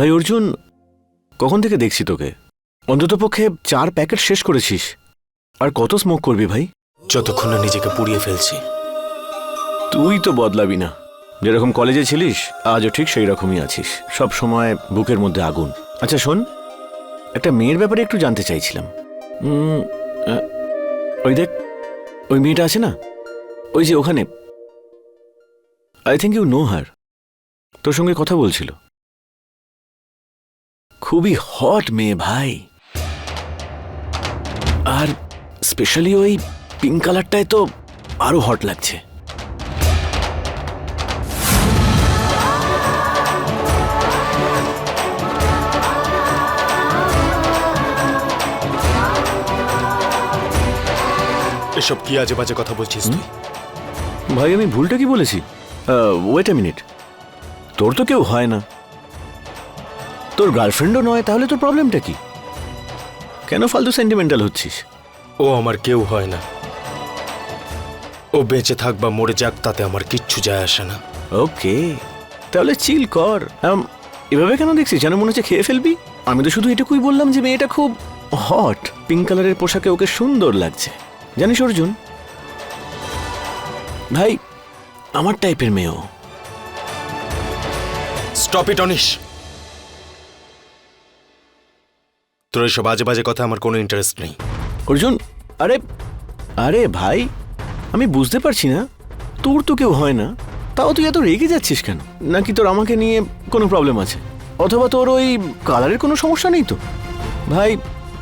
ভাই অর্জুন কখন থেকে দেখছি তোকে? অন্তত পক্ষে চার প্যাকেট শেষ করেছিস। আর কত স্মোক করবি ভাই? যতক্ষণ না নিজেকে পুড়িয়ে ফেলছি। তুই তো বদলাবি না। যেরকম কলেজে ছিলিস আজও ঠিক সেই রকমই আছিস। সব সময় বুকের মধ্যে আগুন। আচ্ছা শোন একটা মেয়ের ব্যাপারে একটু জানতে চাইছিলাম। ওই দেখ ওই মেয়েটা আছে না? ওই যে ওখানে। I think you know her তোর সঙ্গে কথা বলছিল। খুবই হট মেয়ে ভাই। আর স্পেশালি ওই পিঙ্ক কালারটায় তো আরও হট লাগছে। এসব কি আজে বাজে কথা বলছিস তুই? ভাই আমি ভুলটা কি বলেছি? ওয়েট এ মিনিট তোর তো কেউ হয় না। তোর গার্লফ্রেন্ডও নয় তাহলে তোর প্রবলেমটা কি? কেন ফালতু সেন্টিমেন্টাল হচ্ছিস? ও আমার কেউ হয় না। ও বেঁচে থাক বা মরে যাক তাতে আমার কিচ্ছু যায় আসে না। ওকে তাহলে চিল কর। আম, এভাবে কেন দেখছিস? যেন মনে হচ্ছে খেয়ে ফেলবি? আমি তো শুধু এটুকুই বললাম যে মেয়েটা খুব হট পিঙ্ক কালারের পোশাকে ওকে সুন্দর লাগছে। জানিস অর্জুন? ভাই আমার টাইপের মেয়েও স্টপ ইট অনিশ। তোর এসব বাজে বাজে কথা আমার কোনো ইন্টারেস্ট নেই। অর্জুন, আরে আরে ভাই, আমি বুঝতে পারছি না। তোর তো কেউ হয় না। তাও তুই এত রেগে যাচ্ছিস কেন? নাকি তোর আমাকে নিয়ে কোনো প্রবলেম আছে? অথবা তোর ওই কালারের কোনো সমস্যা নেই তো? ভাই,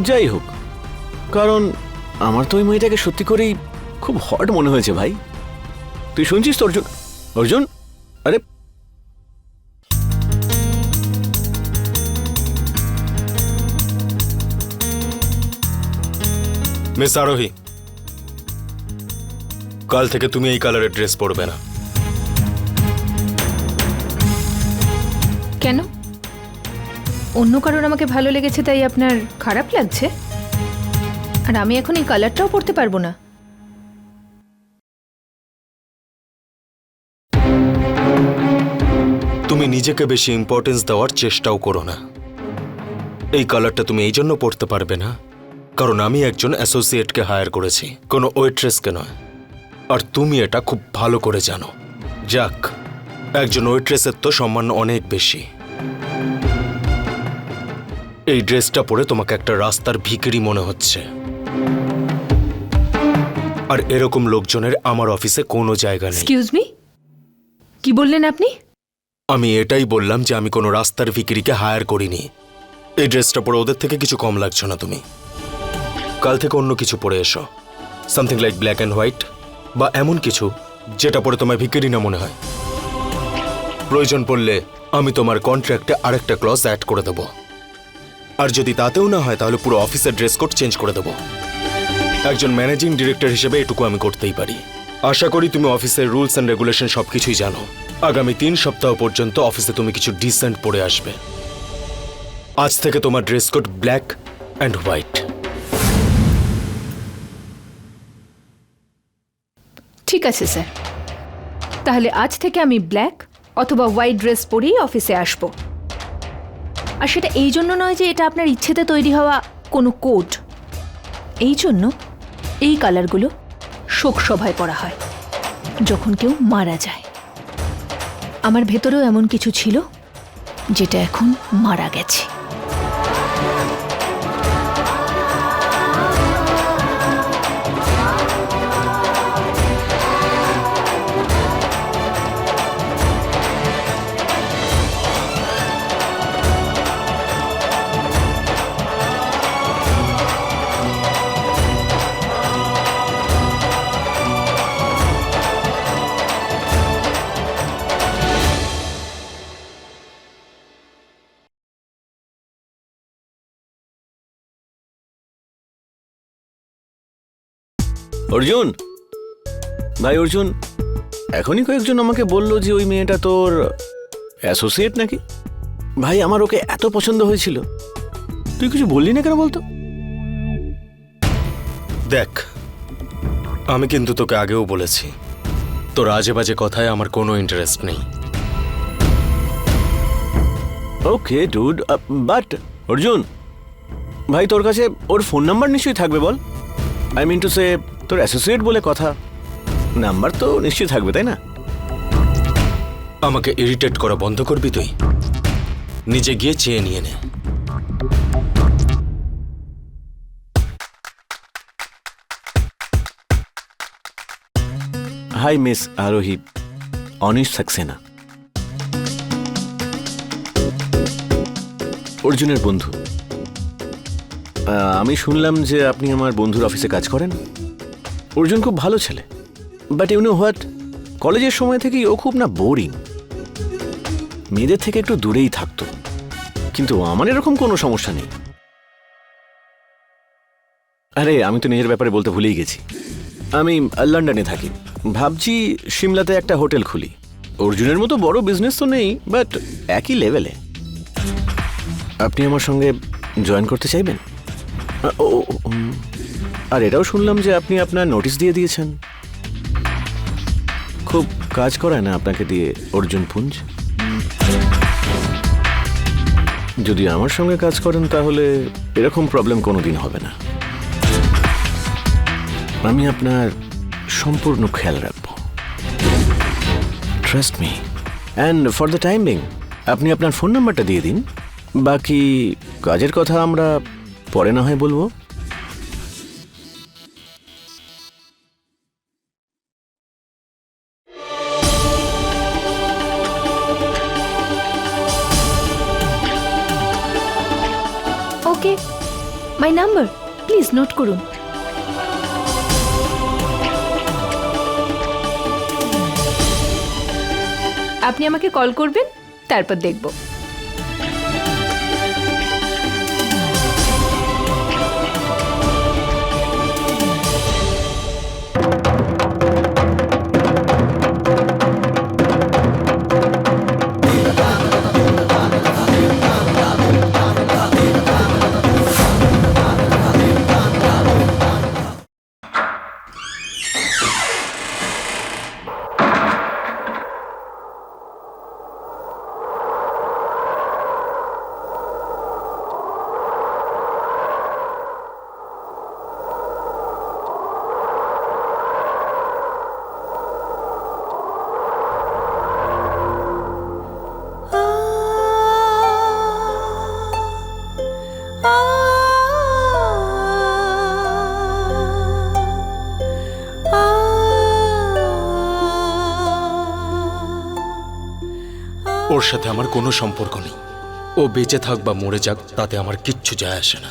যাই হোক। কারণ আমার তো ওই মেয়েটাকে সত্যি করেই খুব হট মনে হয়েছে ভাই। তুই শুনছিস তো অর্জুন? অর্জুন? আরে মিস আরোহী কাল থেকে তুমি এই কালারের ড্রেস পরবে না। কেন? অন্য কারোর আমাকে ভালো লেগেছে তাই আপনার খারাপ লাগছে? আর আমি এখন এই কালারটাও পরতে পারব না। তুমি নিজেকে বেশি ইম্পর্টেন্স দেওয়ার চেষ্টাও করো না। এই কালারটা তুমি এই জন্য পড়তে পারবে না। কারণ আমি একজন অ্যাসোসিয়েটকে হায়ার করেছি। কোনো ওয়েট্রেসকে নয়। আর তুমি এটা খুব ভালো করে জানো। যাক একজন ওয়েট্রেসের তো সম্মান অনেক বেশি। এই ড্রেসটা পরে তোমাকে একটা রাস্তার ভিকিরি মনে হচ্ছে। আর এরকম লোকজনের আমার অফিসে কোনো জায়গা নেই। এক্সকিউজ মি কি বললেন আপনি? আমি এটাই বললাম যে আমি কোনো রাস্তার ভিকিরিকে হায়ার করিনি। এই ড্রেসটা পরে ওদের থেকে কিছু কম লাগছো না তুমি। কাল থেকে অন্য কিছু পরে এসো। Something like black and white বা এমন কিছু যেটা পরে তোমায় ভিকিরি না মনে হয়। প্রয়োজন পড়লে আমি তোমার কন্ট্রাক্টে আরেকটা ক্লজ অ্যাড করে দেবো। আর যদি তাতেও না হয়, তাহলে পুরো অফিসের ড্রেস কোড চেঞ্জ করে দেবো। একজন ম্যানেজিং ডিরেক্টর হিসেবে এটুকু আমি করতেই পারি। আশা করি তুমি অফিসের রুলস অ্যান্ড রেগুলেশন সবকিছুই জানো। আগামী তিন সপ্তাহ পর্যন্ত অফিসে তুমি কিছু ডিসেন্ট পরে আসবে। আজ থেকে তোমার dress code black and white ঠিক আছে, স্যার। তাহলে আজ থেকে আমি ব্ল্যাক অথবা হোয়াইট ড্রেস পরেই অফিসে আসব। আর সেটা এই জন্য নয় যে এটা আপনার ইচ্ছেতে তৈরি হওয়া কোনো কোড। এই জন্য এই কালারগুলো শোকসভায় পরা হয়, যখন কেউ মারা যায়। আমার ভেতরেও এমন কিছু ছিল, যেটা এখন মারা গেছে। অর্জুন? ভাই অর্জুন এখনই কয়েকজন আমাকে বলল যে ওই মেয়েটা তোর অ্যাসোসিয়েট নাকি? ভাই আমার ওকে এত পছন্দ হয়েছিল। তুই কিছু বললি না কেন বলতো? দেখ আমি কিন্তু তোকে আগেও বলেছি তোর আজে বাজে কথায় আমার কোনো ইন্টারেস্ট নেই। ওকে ডুড বাট অর্জুন ভাই তোর কাছে ওর ফোন নাম্বার নিশ্চয়ই থাকবে বল? আই মিন টু সে তোর অ্যাসোসিয়েট বলে কথা। নাম্বার তো নিশ্চয়ই থাকবে তাই না? আমাকে ইরিটেট করা বন্ধ করবি তুই? নিজে গিয়ে চেয়ে নিয়ে নে। হাই মিস আরোহী অনিশ সাক্সেনা অর্জুনের বন্ধু। আমি শুনলাম যে আপনি আমার বন্ধুর অফিসে কাজ করেন। অর্জুন খুব ভালো ছেলে। বাট ইউ নো হোয়াট কলেজের সময় থেকেই ও খুব না বোরিং মেয়েদের থেকে একটু দূরেই থাকতো। কিন্তু আমার এরকম কোনো সমস্যা নেই। আরে, আমি তো নিজের ব্যাপারে বলতে ভুলেই গেছি। আমি লন্ডনে থাকি। ভাবছি সিমলাতে একটা হোটেল খুলি। অর্জুনের মতো বড় বিজনেস তো নেই বাট একই লেভেলে আপনি আমার সঙ্গে জয়েন করতে চাইবেন? ও আর এটাও শুনলাম যে আপনি আপনার নোটিশ দিয়ে দিয়েছেন। খুব কাজ করায় না আপনাকে দিয়ে, অর্জুন পুঞ্জ? যদি আমার সঙ্গে কাজ করেন তাহলে এরকম প্রবলেম কোনোদিন হবে না। আমি আপনার সম্পূর্ণ খেয়াল রাখব। Trust me and for the time আপনি আপনার ফোন নাম্বারটা দিয়ে দিন। বাকি কাজের কথা আমরা পরে না হয় বলব। প্লিজ নোট করুন। আপনি আমাকে কল করবেন তারপর দেখব। ওর সাথে আমার কোনো সম্পর্ক নেই। ও বেঁচে থাক বা মরে যাক, তাতে আমার কিচ্ছু যায় আসে না।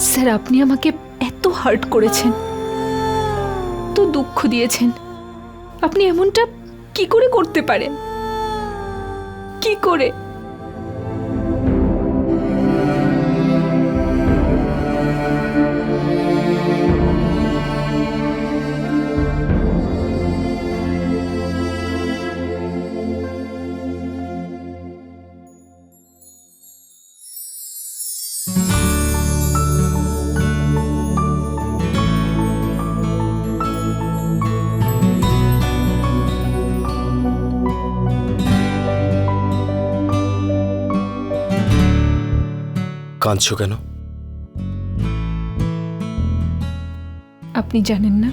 স্যার, আপনি আমাকে এত হার্ট করেছেন। তো দুঃখ দিয়েছেন। আপনি এমনটা কি করে করতে পারেন? কি করে? কাঁদছো কেন? আপনি জানেন না?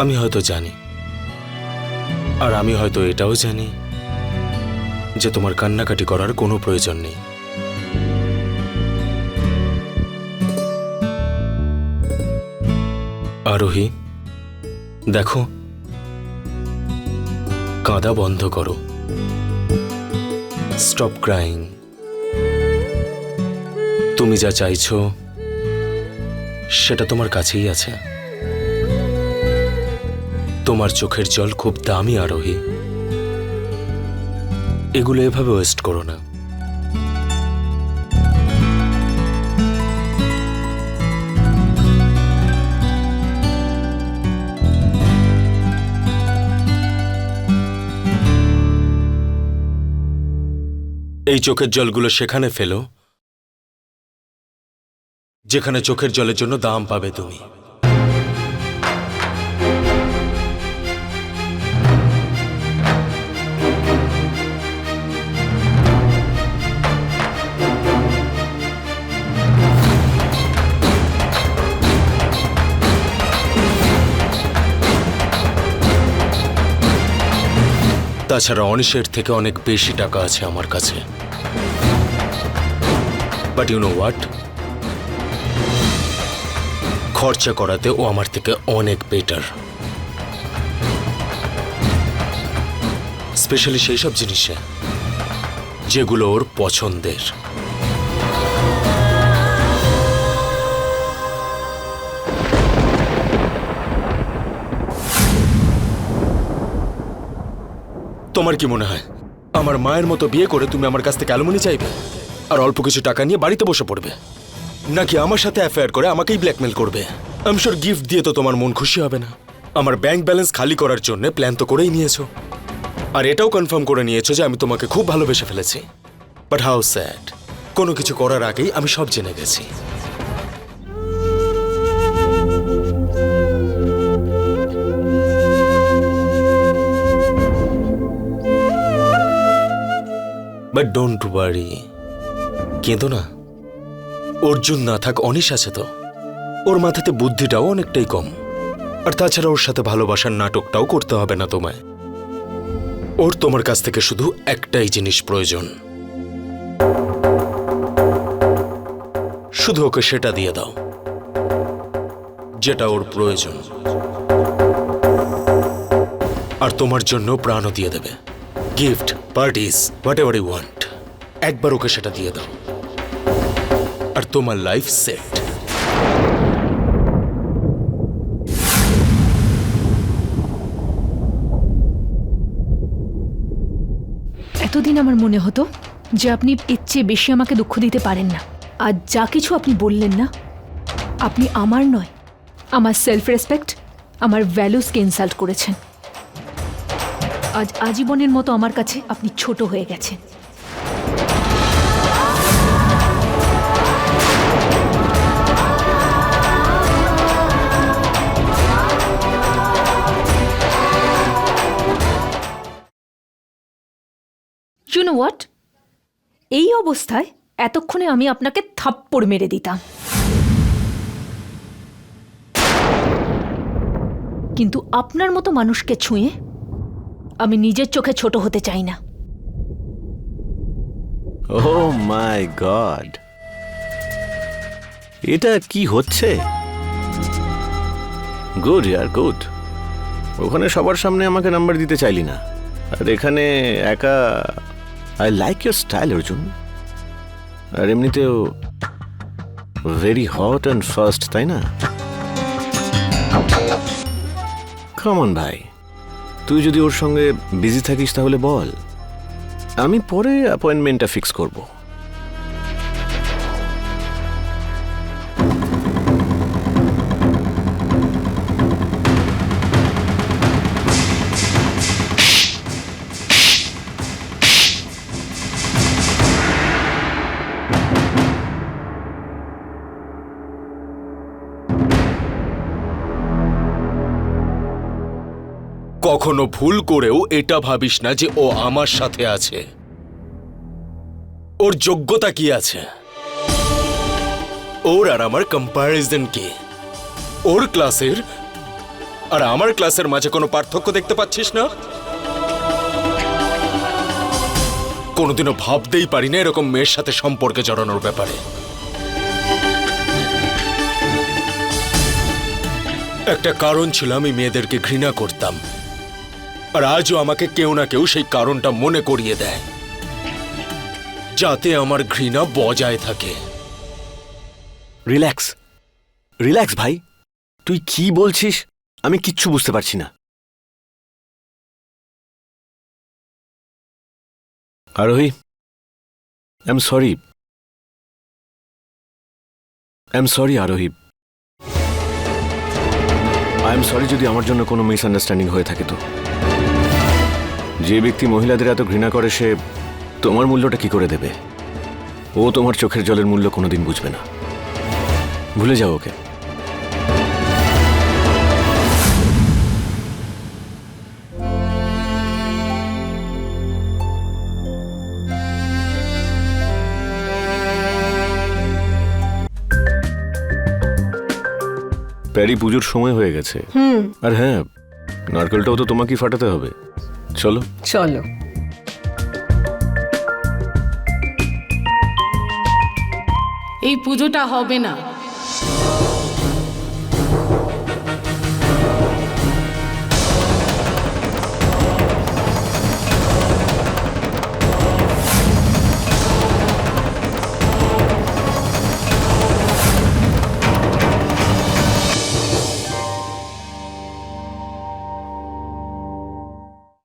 আমি হয়তো জানি। আর আমি হয়তো এটাও জানি যে তোমার কান্নাকাটি করার কোনো প্রয়োজন নেই। আরোহী দেখো, কাঁদা বন্ধ করো। স্টপ ক্রাইং তুমি যা চাইছো, সেটা তোমার কাছেই আছে। তোমার চোখের জল খুব দামি আরোহী। এগুলো এভাবে ওয়েস্ট করো না। এই চোখের জলগুলো সেখানে ফেলো যেখানে চোখের জলের জন্য দাম পাবে তুমি। তাছাড়া অনিশের থেকে অনেক বেশি টাকা আছে আমার কাছে। বাট ইউ নো হোয়াট খরচা করাতে ও আমার থেকে অনেক বেটার স্পেশালি সেই সব জিনিসে, যেগুলো ওর পছন্দের। তোমার কি মনে হয়? আমার মায়ের মতো বিয়ে করে তুমি আমার কাছ থেকে অ্যালুমিনি চাইবে? আর অল্প কিছু টাকা নিয়ে বাড়িতে বসে পড়বে? নাকি আমার সাথে অ্যাফেয়ার করে আমাকেই ব্ল্যাকমেল করবে? আমি শিওর গিফট দিয়ে তো তোমার মন খুশি হবে না। আমার ব্যাংক ব্যালেন্স খালি করার জন্য প্ল্যান তো করেই নিয়েছো। আর এটাও কনফার্ম করে নিয়েছো যে আমি তোমাকে খুব ভালোবেসে ফেলেছি। বাট হাউ স্যাড কোনো কিছু করার আগেই আমি সব জেনে গেছি। বাট ডোন্ট ওয়ারি কেঁদো না। অর্জুন না থাক, অনিশ আছে তো। ওর মাথাতে বুদ্ধিটাও অনেকটাই কম। আর তাছাড়া ওর সাথে ভালোবাসার নাটকটাও করতে হবে না তোমায়। ওর তোমার কাছ থেকে শুধু একটাই জিনিস প্রয়োজন। শুধু ওকে সেটা দিয়ে দাও। যেটা ওর প্রয়োজন। আর তোমার জন্য প্রাণও দিয়ে দেবে। Gift. Parties whatever you want একবার ওকে সেটা দিয়ে দাও। আর তোমার লাইফ সেট এতদিন আমার মনে হতো যে আপনি এর চেয়ে বেশি আমাকে দুঃখ দিতে পারেন না। আর যা কিছু আপনি বললেন না, আপনি আমার নয়, আমার সেলফ রেসপেক্ট আমার ভ্যালুসকে ইনসাল্ট করেছেন। আজ আজীবনের মতো আমার কাছে আপনি ছোট হয়ে গেছেন। ইউ নো হোয়াট এই অবস্থায় এতক্ষণে আমি আপনাকে থাপ্পড় মেরে দিতাম। কিন্তু আপনার মতো মানুষকে ছুঁয়ে আমি নিজের চোখে ছোট হতে চাই না। ও মাই গড এটা কি হচ্ছে? গুড ইয়ার গুড ওখানে সবার সামনে আমাকে নাম্বার দিতে চাইলি না। আর এখানে একা I like your style Arjun. আর এমনিতেও ভেরি হট অ্যান্ড ফার্স্ট তাই না? কমন ভাই তুই যদি ওর সঙ্গে বিজি থাকিস তাহলে বল। আমি পরে অ্যাপয়েন্টমেন্টটা ফিক্স করব। কখনো ভুল করেও এটা ভাবিস না যে ও আমার সাথে আছে। ওর যোগ্যতা কি আছে? ওর আর আমার কম্পারিজন কি? ওর ক্লাসের আর আমার ক্লাসের মাঝে কোনো পার্থক্য দেখতে পাচ্ছিস না? কোনোদিনও ভাবতেই পারি না এরকম মেয়ের সাথে সম্পর্কে জড়ানোর ব্যাপারে। একটা কারণ ছিল আমি মেয়েদেরকে ঘৃণা করতাম। আর আজও আমাকে কেউ না কেউ সেই কারণটা মনে করিয়ে দেয়। যাতে আমার ঘৃণা বজায় থাকে। রিল্যাক্স। রিল্যাক্স ভাই, তুই কি বলছিস? আমি কিচ্ছু বুঝতে পারছি না। Arohi I am sorry I am sorry Arohi. I am sorry যদি আমার জন্য কোনো মিসআন্ডারস্ট্যান্ডিং হয়ে থাকে তো। যে ব্যক্তি মহিলাদের এত ঘৃণা করে, সে তোমার মূল্যটা কি করে দেবে? ও তোমার চোখের জলের মূল্য কোনোদিন বুঝবে না। ভুলে যাও ওকে। প্যারি পুজোর সময় হয়ে গেছে। আর হ্যাঁ নারকেলটাও তো তোমাকেই ফাটাতে হবে। চলো। চলো। এই পুজোটা হবে না।